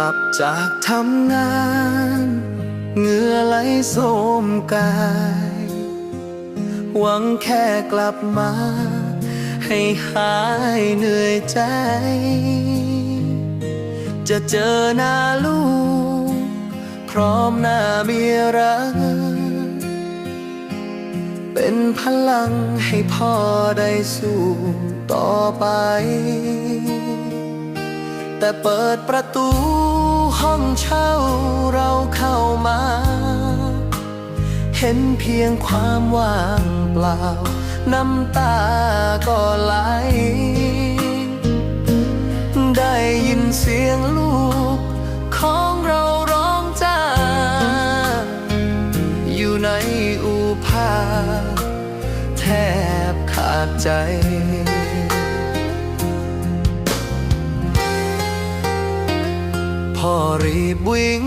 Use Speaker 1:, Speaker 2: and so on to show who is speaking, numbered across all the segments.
Speaker 1: ลับจากทำงานเหงื่อไหลโสมกาย หวังแค่กลับมา ให้หายเหนื่อยใจ จะเจอหน้าลูก พร้อมหน้าเมียรัก เป็นพลังให้พ่อได้สู้ต่อไป แต่เปิดประตูห้องเช่าเราเข้ามา เห็นเพียงความว่างเปล่า น้ำตาก็ไหล ได้ยินเสียงลูกของเราร้องจ้า อยู่ในอูผ้าแทบขาดใจ รีบวิ่ง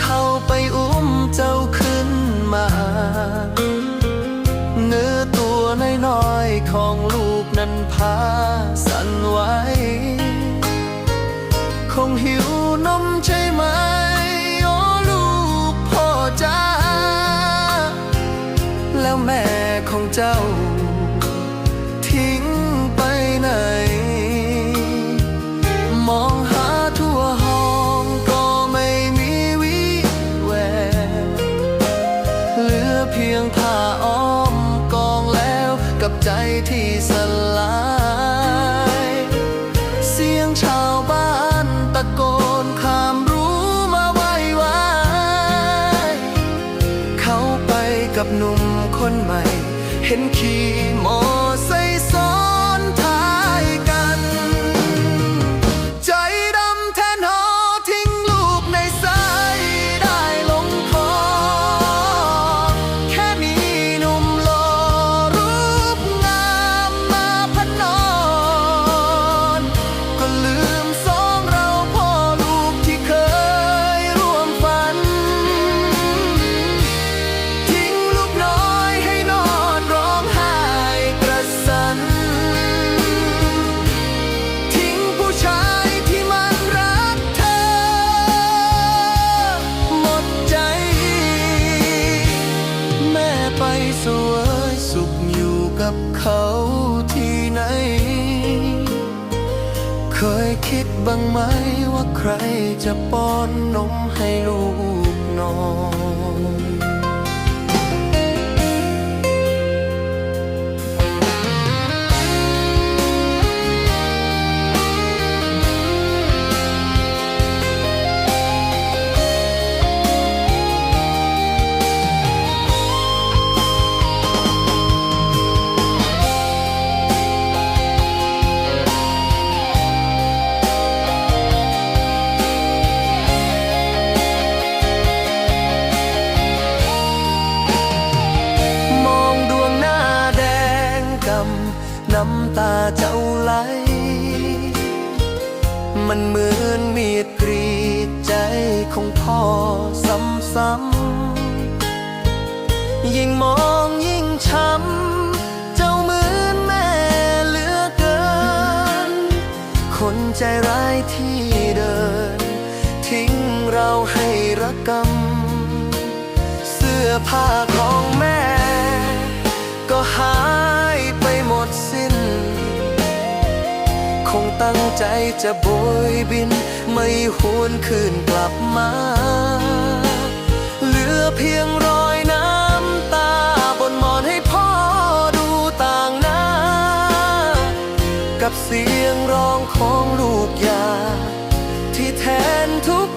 Speaker 1: เข้าไปอุ้มเจ้าขึ้นมาเนื้อตัวน้อยๆของลูกนั้นพาสั่นไหวคงหิวนมใช่ไหมโอ้ลูกพ่อจ้าแล้วแม่ของเจ้า ใจที่ส เคยคิดบ้างไหมว่าใครจะป้อนนมให้ลูกนอน น้ำตาเจ้าไหล มันเหมือนมีดกรีดใจของพ่อซ้ำๆ ยิ่งมองยิ่งช้ำ เจ้าเหมือนแม่เหลือเกิน คนใจร้ายที่เดิน ทิ้งเราให้ระกกำเสื้อผ้าของแม่ ก็หายไปหมดสิ้น งตั้งใจจะโบยบิน ไม่หวนคืนกลับมา เหลือเพียงรอยน้ำตา บนหมอนให้พ่อดูต่างหน้า กับเสียงร้องของลูกยา ที่แทนทุก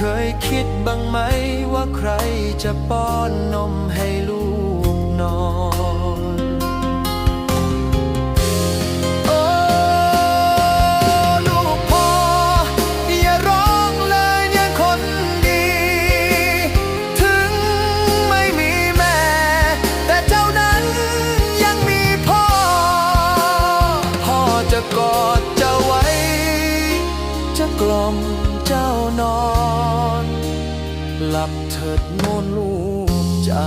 Speaker 1: เคยคิดบ้างไหมว่าใครจะป้อนนมให้ลูกนอนโอ้ลูกพ่ออย่าร้องเลยเนี่ยคนดี ถึงไม่มีแม่ แต่เจ้านั้นยังมีพ่อ พ่อจะกอดจ้าไว้ จะกล่อม เจ้านอน หลับเถิดมนลูกจ้า